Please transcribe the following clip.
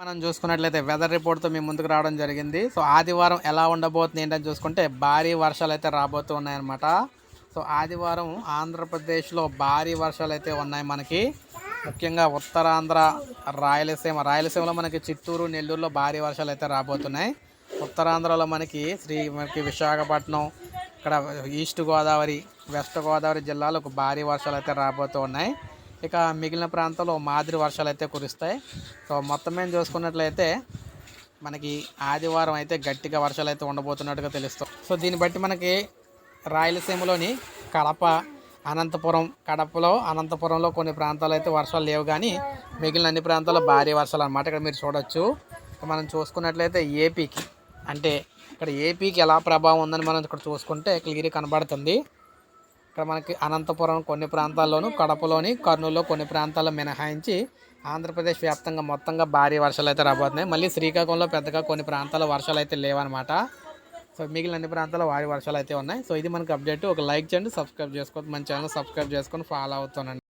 మనం చూసుకున్నట్లయితే వెదర్ రిపోర్ట్తో మేము ముందుకు రావడం జరిగింది. సో ఆదివారం ఎలా ఉండబోతుంది ఏంటని చూసుకుంటే భారీ వర్షాలు అయితే రాబోతూ ఉన్నాయన్నమాట. సో ఆదివారం ఆంధ్రప్రదేశ్లో భారీ వర్షాలు అయితే ఉన్నాయి మనకి. ముఖ్యంగా ఉత్తరాంధ్ర రాయలసీమ రాయలసీమలో మనకి చిత్తూరు నెల్లూరులో భారీ వర్షాలు అయితే రాబోతున్నాయి. ఉత్తరాంధ్రలో మనకి శ్రీ మనకి విశాఖపట్నం ఇక్కడ ఈస్ట్ గోదావరి వెస్ట్ గోదావరి జిల్లాలకు భారీ వర్షాలు అయితే రాబోతూ ఉన్నాయి. ఇక మిగిలిన ప్రాంతాల్లో మాదిరి వర్షాలు అయితే కురుస్తాయి. సో మొత్తం మేము చూసుకున్నట్లయితే మనకి ఆదివారం అయితే గట్టిగా వర్షాలు అయితే ఉండబోతున్నట్టుగా తెలుస్తాం. సో దీన్ని బట్టి మనకి రాయలసీమలోని కడప అనంతపురం కడపలో అనంతపురంలో కొన్ని ప్రాంతాలు అయితే వర్షాలు లేవు కానీ మిగిలిన అన్ని ప్రాంతాల్లో భారీ వర్షాలు అనమాట ఇక్కడ మీరు చూడొచ్చు. మనం చూసుకున్నట్లయితే ఏపీకి అంటే ఇక్కడ ఏపీకి ఎలా ప్రభావం ఉందని మనం ఇక్కడ చూసుకుంటే క్లియర్ కనబడుతుంది. ఇక్కడ మనకి అనంతపురం కొన్ని ప్రాంతాల్లోనూ కడపలోని కర్నూలులో కొన్ని ప్రాంతాల్లో మినహాయించి ఆంధ్రప్రదేశ్ వ్యాప్తంగా మొత్తంగా భారీ వర్షాలు అయితే రాబోతున్నాయి. మళ్ళీ శ్రీకాకుళంలో పెద్దగా కొన్ని ప్రాంతాల్లో వర్షాలు అయితే లేవన్నమాట. సో మిగిలిన అన్ని ప్రాంతాల్లో భారీ వర్షాలు అయితే ఉన్నాయి. సో ఇది మనకు అప్డేట్. ఒక లైక్ చేయండి సబ్స్క్రైబ్ చేసుకోవద్దు. మన ఛానల్ సబ్స్క్రైబ్ చేసుకొని ఫాలో అవుతానండి.